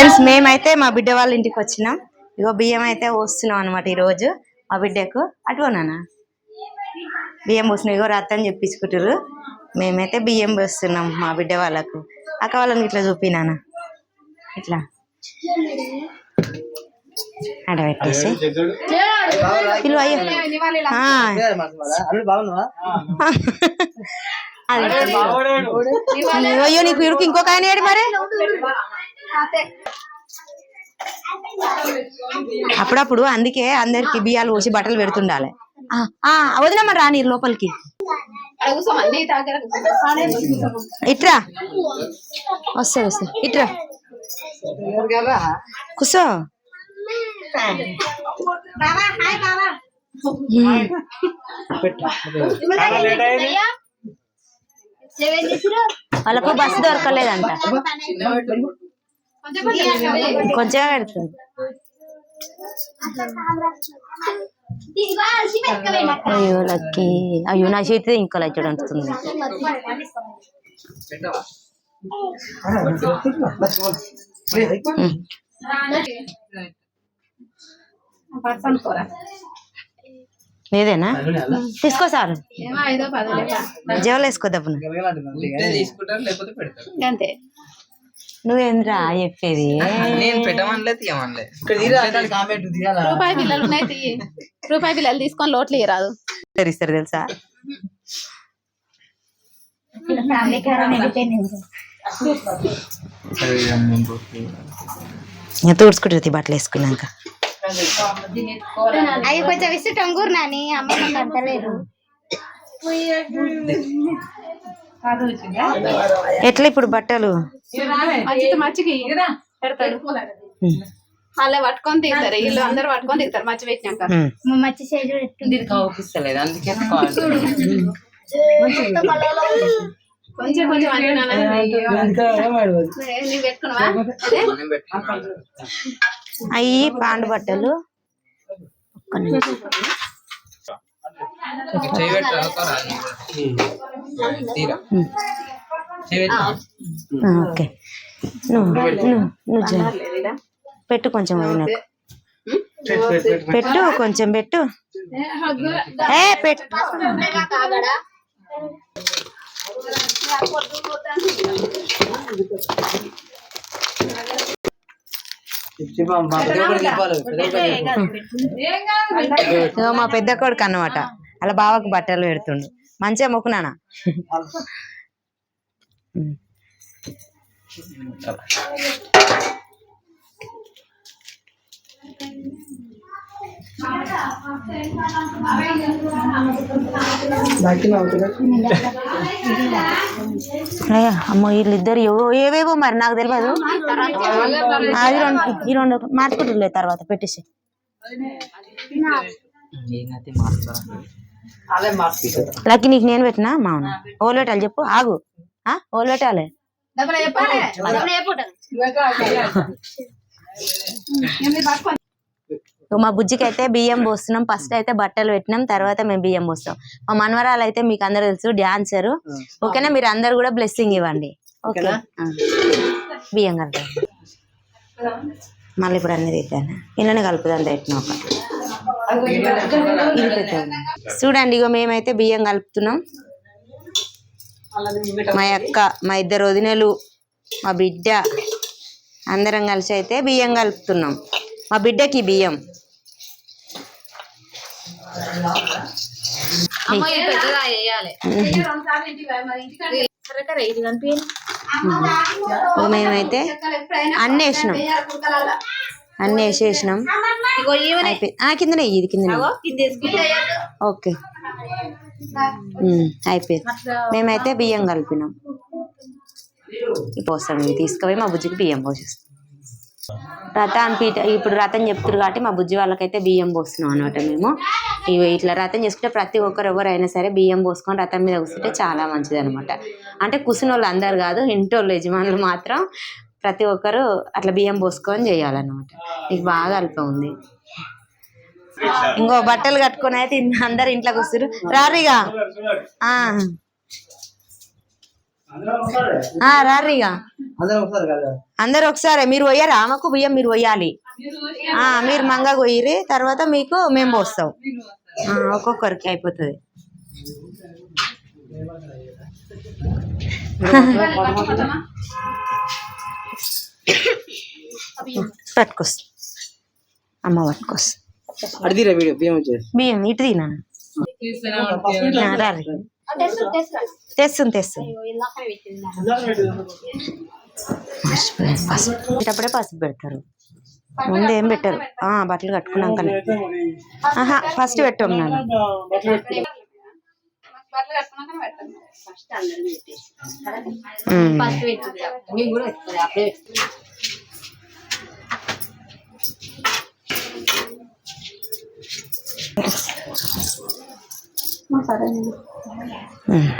Friends మేమైతే మా బిడ్డ వాళ్ళ ఇంటికి వచ్చినాం. ఇగో బియ్యం అయితే పోస్తున్నాం అనమాట ఈ రోజు మా బిడ్డకు. అటువనా బియ్యం పోస్తున్నాం. ఇగో రత్తని చెప్పించుకుంటారు మేమైతే బియ్యం పోస్తున్నాం మా బిడ్డ వాళ్ళకు. అక్క వాళ్ళని ఇట్లా చూపినానా? ఇట్లా. అడ పెట్టేసి. పిలువ అయ్యో. అయ్యో నీకు ఇంకొక ఆయన ఏడు మరి? అప్పుడప్పుడు అందుకే అందరికి బియ్యాలు పోసి బట్టలు పెడుతుండాలి. ఆ, ఆ, వదినమ్మ రా నీరు లోపలికి. ఇట్రా. వస్తా వస్తా ఇట్రా. కూసో. వాళ్ళకు బస్సు దొరకలేదంట. కొంచెం పెడుతుంది అయ్యో లక్కీ. అయ్యో నా చేతి ఇంకా లచ్చడు అంటుంది లేదేనా తీసుకో సార్. జవలు పెడతారు. అంతే నువ్వేంద్రా చెప్పేది? నేను పెట్టమనలే తీయమనలే రూపాయి పిల్లలు ఉన్నాయి తీయి. రూపాయి పిల్లలు తీసుకొని లోట్లు ఇరాదు ఇస్తారు తెలుసా? ఇంకా తుడుచుకుంటుంది బట్టలు వేసుకున్నాక. అవి కొంచెం ఇస్తే టొంగూరు నాని. అమ్మ నాకు అంటలేరు ఎట్లా ఇప్పుడు బట్టలు? అలా పట్టుకొని దిగుతారు వీళ్ళు అందరూ పట్టుకొని దిగుతారు మచ్చి పెట్టినాక. మచ్చి కౌపిస్తలేదు అందుకే కొంచెం కొంచెం. అవి పాండు బట్టలు. ఒక్క నిమిషం. చేయి పెట్టరా ఒక రాని కూడా. తీరా ఉమ్. చేయి పెట్టరా? ఆ, ఓకే. నువ్వు. పెట్టు. కొంచెం వదినకు పెట్టు కొంచెం పెట్టు. ఏ పెట్టు. మా పెద్ద కొడుకు అన్నమాట. అలా బావకు బట్టలు పెడుతుండు. మంచిగా మొక్కునానా అమ్మో వీళ్ళిద్దరు ఏవో- ఏవేవో మరి నాకు తెలియదు అది రెండు ఈ రెండు మార్చుకుంటులే తర్వాత పెట్టేసి లక్కీ నీకు నేను పెట్టినా? మామూలు ఓలు పెట్టాలి చెప్పు ఆగు. ఆ ఓలు పెట్టాలి. మా బుజ్జికి అయితే బియ్యం పోస్తున్నాం. ఫస్ట్ అయితే బట్టలు పెట్టినాం తర్వాత మేము బియ్యం పోస్తాం. మా మనవరాలు అయితే మీకు అందరు తెలుసు డాన్సర్. ఓకేనా? మీరు అందరు కూడా బ్లెస్సింగ్ ఇవ్వండి. ఓకే. బియ్యం కలుపుదాం. మళ్ళీ ఇప్పుడు అన్ని తిట్టాను ఇళ్ళని కలుపుదాం పెట్టిన ఒక చూడండి ఇగో మేమైతే బియ్యం కలుపుతున్నాం. మా అక్క మా ఇద్దరు వదినలు మా బిడ్డ అందరం కలిసి అయితే బియ్యం కలుపుతున్నాం. మా బిడ్డకి బియ్యం. మేమైతే అన్నీ వేసినాం. అన్నీ వేసేసినాం. కిందనే ఇది కిందనే కింద ఓకే. అయిపోయింది మేమైతే బియ్యం కలిపినాం. పోస్తాం ఇవి తీసుకుపోయి మా బుజ్జికి బియ్యం పోసేస్తాం. రథాన్ పీట ఇప్పుడు రథం చెప్తారు కాబట్టి మా బుజ్జి వాళ్ళకైతే బియ్యం పోస్తున్నాం అనమాట మేము. ఇవి ఇట్లా రథం చేసుకుంటే ప్రతి ఒక్కరు ఎవరైనా సరే బియ్యం పోసుకొని రథం మీద కూర్చుంటే చాలా మంచిది అనమాట అంటే కూర్చున్న వాళ్ళు అందరు కాదు ఇంటోళ్ళు యజమానులు మాత్రం ప్రతి ఒక్కరు అట్లా బియ్యం పోసుకొని చేయాలన్నమాట. నీకు బాగా అల్పం ఉంది. ఇంకో బట్టలు కట్టుకొని అయితే అందరు ఇంట్లో కూర్చురు రారిగా. ఆ. ఆ, రార్రి ఇక అందరు ఒకసారి మీరు పోయారా? ఆమెకు బియ్యం మీరు పోయాలి. ఆ, మీరు మంగ పోయిరి తర్వాత మీకు మేము పోస్తాం. ఆ, ఒక్కొక్కరికి అయిపోతుంది. పట్టుకొస్తా. అమ్మ పట్టుకొస్తా. అడిదిరా వీడియో బియ్యం వచ్చేది. బియ్యం ఇటు తినా రారి తెస్తుంది తెస్తుంది. పసుపు పసుపు పెడతారు. ముందు ఏం పెట్టరు? ఆ, బట్టలు కట్టుకున్నాకనే. ఆహా ఫస్ట్ పెట్టాం బట్టలు కట్టుకున్నాక పెట్టండి ఉమ్. ఉమ్.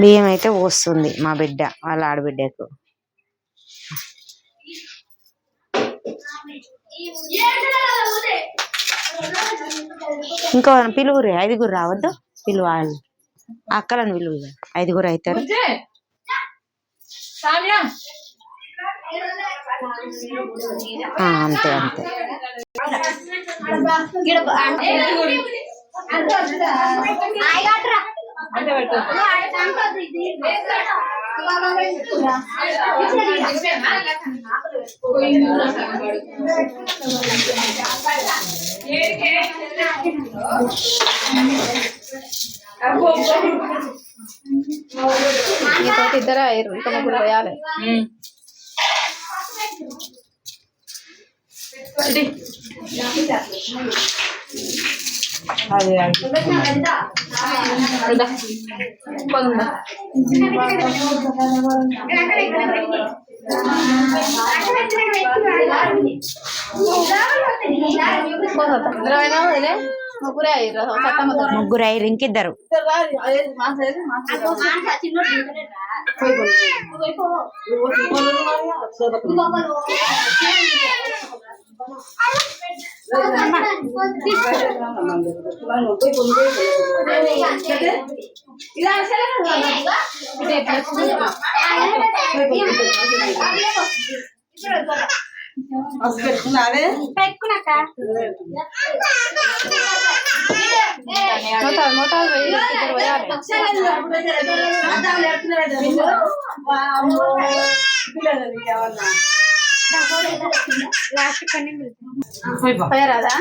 బియ్యం అయితే పోస్తుంది మా బిడ్డ వాళ్ళ ఆడబిడ్డకు. ఇంకో పిలువురు ఐదుగురు రావద్దు పిలువాలి అక్కలను పిలువు ఐదుగురు అవుతారు. అంతే అంతే. మీతోటి ఇద్దరే అయ్యారు. ఇంకా ముగ్గురు పోయాలి. పొందా. వదిలే. ముగ్గురే అయ్యారు సత్తమ్మతో ముగ్గురు అయ్యారు ఇంకిద్దరు మోతాదు ఇద్దరు పోయాలి పోయారాదా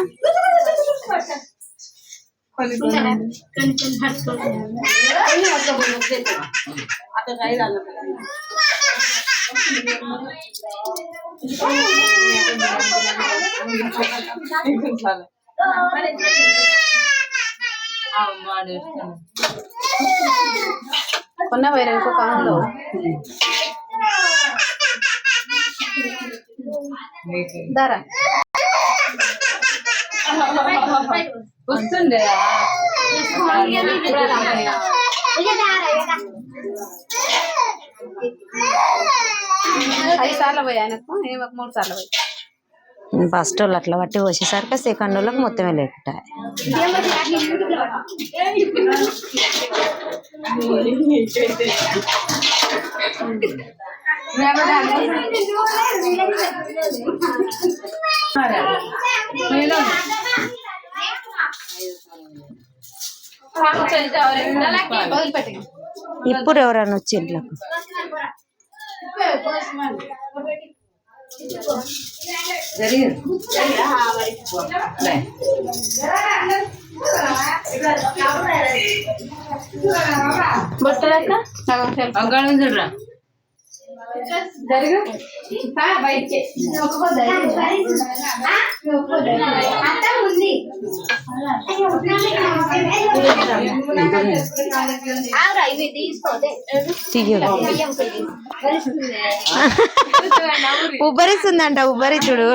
కొన్న పోయారు ఇంకొక ధర. వస్తుండే. ఐదు సార్లు పోయి ఆయనకు ఈమెకు మూడు సార్లు పోయి. ఫస్ట్ వాళ్ళు అట్లా బట్టి వచ్చేసరికి సెకండ్ వాళ్ళకి మొత్తమే లేకట వదిలిపెట్టి ఇప్పుడు ఎవరైనా వచ్చి ఇంట్లోకి బొట్టలు ఎట్లా? సగం సెల్ఫ్ అక్కడ చూడరా ఉబ్బరిస్తుందంట ఉబ్బరిచుడు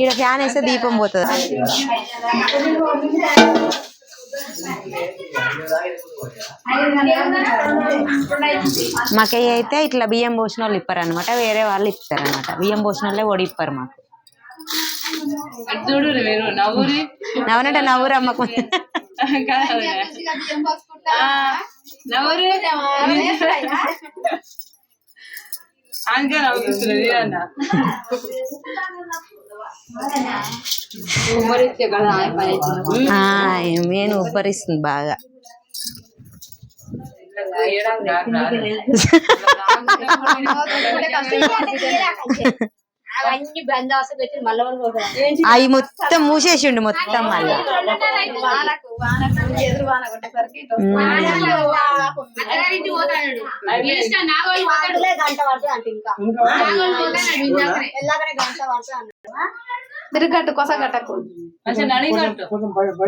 ఈడ ఫ్యాన్ వేస్తే దీపం పోతుంది. మాకయ్య అయితే ఇట్లా బియ్యం పోసిన వాళ్ళు ఇప్పారు అనమాట వేరే వాళ్ళు ఇస్తారు అనమాట బియ్యం పోసిన వాళ్ళే ఒడి ఇప్పారు మాకు. నవ్వనంటే నవ్వురు అమ్మకు నవ్వురి. అందుకే నవ్వుతుంది అన్న నేను ఉబ్బరిస్తుంది బాగా అవన్నీ బంద్ అవసరం పెట్టి మళ్ళీ అవి మొత్తం మూసేసిండు మొత్తం మళ్ళీ. తిరగట్టు కొస గట్టకు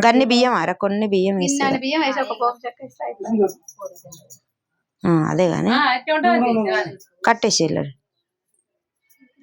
గన్ని బియ్యం అర కొన్ని బియ్యం నిన్న బియ్యం వేసి ఒక పోపు చెక్క ఇస్తా ఇట్లా. ఆ, అదే ఉంటుంది కట్టేసి వెళ్ళరు.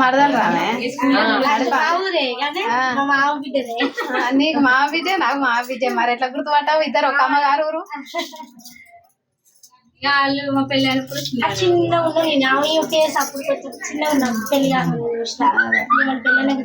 మరదలు మా ఆ, నీకు మా విజయ్ నాకు మా విజయ్ మరి ఎట్లా గుర్తుపట్టావు ఇద్దరు ఒక అమ్మగారు ఊరు. ఆ చిన్న ఉన్నది నా ఒకే అప్పుడు కొంచెం చిన్న ఉన్నాం. పెళ్ళి కాకుండా చూసిన పిల్లలకి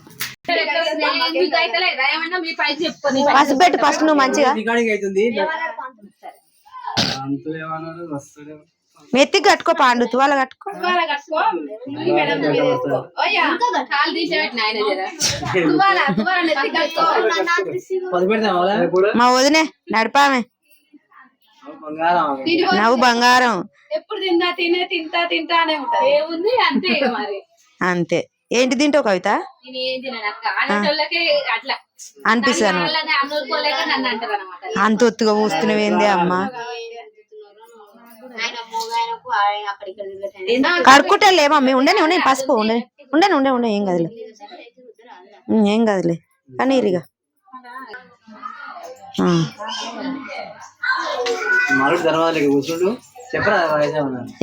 పసుపు పెట్టు ఫస్ట్ నువ్వు మంచిగా. మెత్తి కట్టుకో పాండు. తువాల కట్టుకో. మా వదినే నడిపామే. నవ్వు బంగారం. ఎప్పుడు తిన్నా తినే తింటా తింటా అనే ఉంటది. ఏముంది? అంతే మరి. అంతే. ఏంటి తింటావు కవిత? అనిపిస్తాను అంత ఒత్తుగా పూస్తున్నవేంది అమ్మ? ఆయన మోగాయనకు ఆయన అక్కడికి తిరుగుతాయి కడుక్కుంటా లే మమ్మీ ఉండని ఉండని పసుపు ఉండని ఉండని ఉండే ఉండే ఏం కదలే. ఏం కదలే. కానీ ఇరిగా.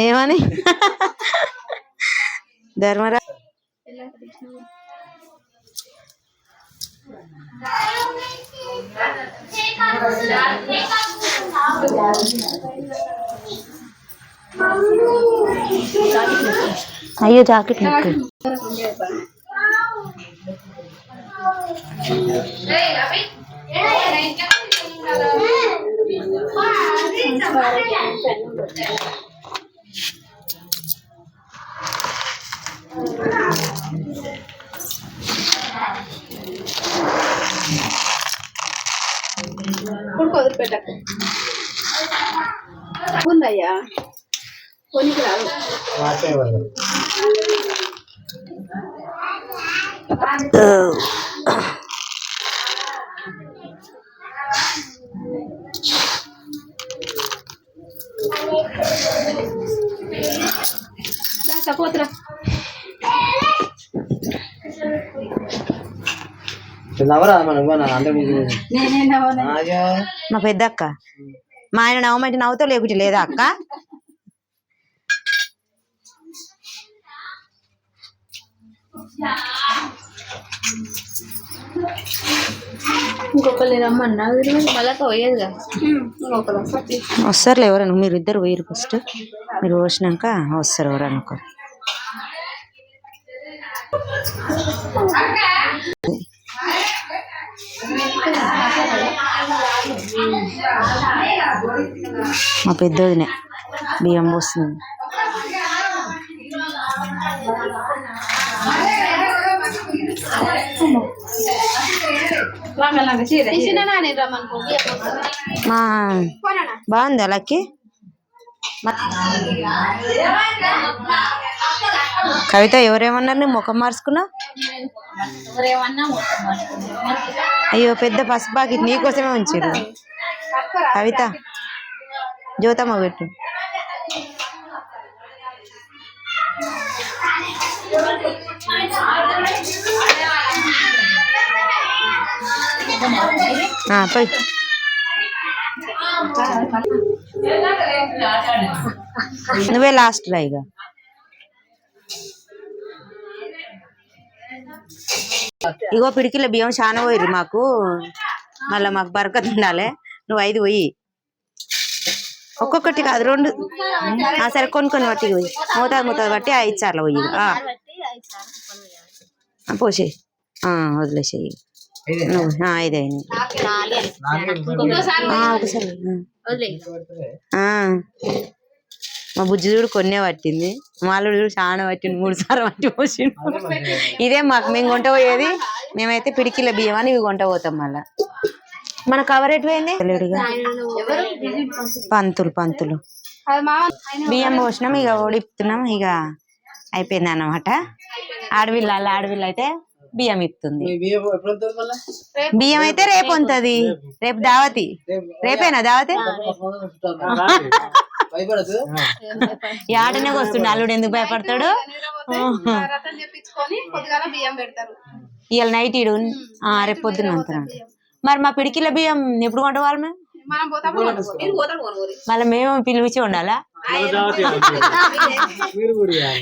ఏమని? ధర్మరా అయ్యో జాకెట్ నొక్కు ఇప్పుడు కుదిరిపెట్టకు ఉందయ్యా. కొనికి రాదు. మా పెద్ద అక్క మా ఆయన నవ్వమంటే నవ్వుతావు లేకుంటే లేదా అక్క? ఇంకొకరు రమ్మన్నా? మళ్ళా పోయేదిగా? ఇంకొకరు వస్తారు. వస్తారులే ఎవరన్నా మీరు ఇద్దరు పోయిరు ఫస్ట్. మీరు పోసినాక వస్తారు ఎవరన్నా ఒకరు. మా పెద్దోదినే బియ్యం పోస్తుంది. బాగుంది అలాకి కవిత ఎవరేమన్నారు నేను ముఖం మార్చుకున్నా అయ్యో పెద్ద పసుపు బాకి నీకోసమే ఉంచారు కవిత జ్యోతమ్మ పెట్టు. పోయి. నువ్వే లాస్ట్ రా ఇక ఇగో పిడికిల బియ్యం చాలా పోయిర్రు మాకు. మళ్ళీ మాకు బరకత్ ఉండాలి. నువ్వు ఐదు పోయి. ఒక్కొక్కటి కాదు రెండు. ఆ, సరే కొన్ని కొన్ని బట్టి పోయి. మోతాదు మోతాదు బట్టి ఐదు సార్లు పోయి ఆ, వదిలేసేయి నువ్వు ఆ, ఐదే అయినాయి. ఆ, ఒకసారి. మా బుజ్జి చూడు కొన్నే పట్టింది. మాలుడు చూడు చాలా పట్టింది మూడు సార్లు పట్టి పోసిండు. ఇదే మాకు మేము కొంట పోయేది మేమైతే పిడికిల బియ్యం అని ఇవి కొంట పోతాం మళ్ళా. మన కవర్ ఎటు పోయింది? లేడుగా. పంతులు పంతులు. బియ్యం పోసినాం ఇక ఓడిపుతున్నాం ఇక అయిపోయింది అన్నమాట. ఆడవిల్ల ఆడవిల్ల అయితే బియ్యం ఇస్తుంది బియ్యం అయితే రేపు ఉంటది. రేపు దావతి. రేపేనా దావతి? ఆటనే వస్తుండే అల్లుడు ఎందుకు భయపడతాడు? ఇవాళ నైట్ ఇడు ఆ, రేపు పొద్దున్న అంటున్నాడు. మరి మా పిడికిల బియ్యం ఎప్పుడు కొంటవాలి మేము మళ్ళీ మేము పిలిపించి ఉండాలా?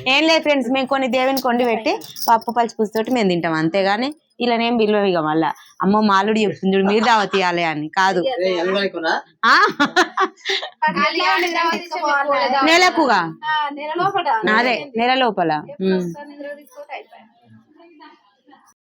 ఏం లేదు ఫ్రెండ్స్ మేము కొన్ని దేవుని కొండి పెట్టి పప్పు పచ్చి పుస్తోటి మేము తింటాం అంతేగాని ఇలానేం పిలువ ఇక మళ్ళా. అమ్మో మాలుడు చెప్తుంది చూడు మీరు దావత్ ఇవ్వాలి అని. కాదు. నెలకుగా? ఆ, నెల లోపల. అదే నెల లోపల.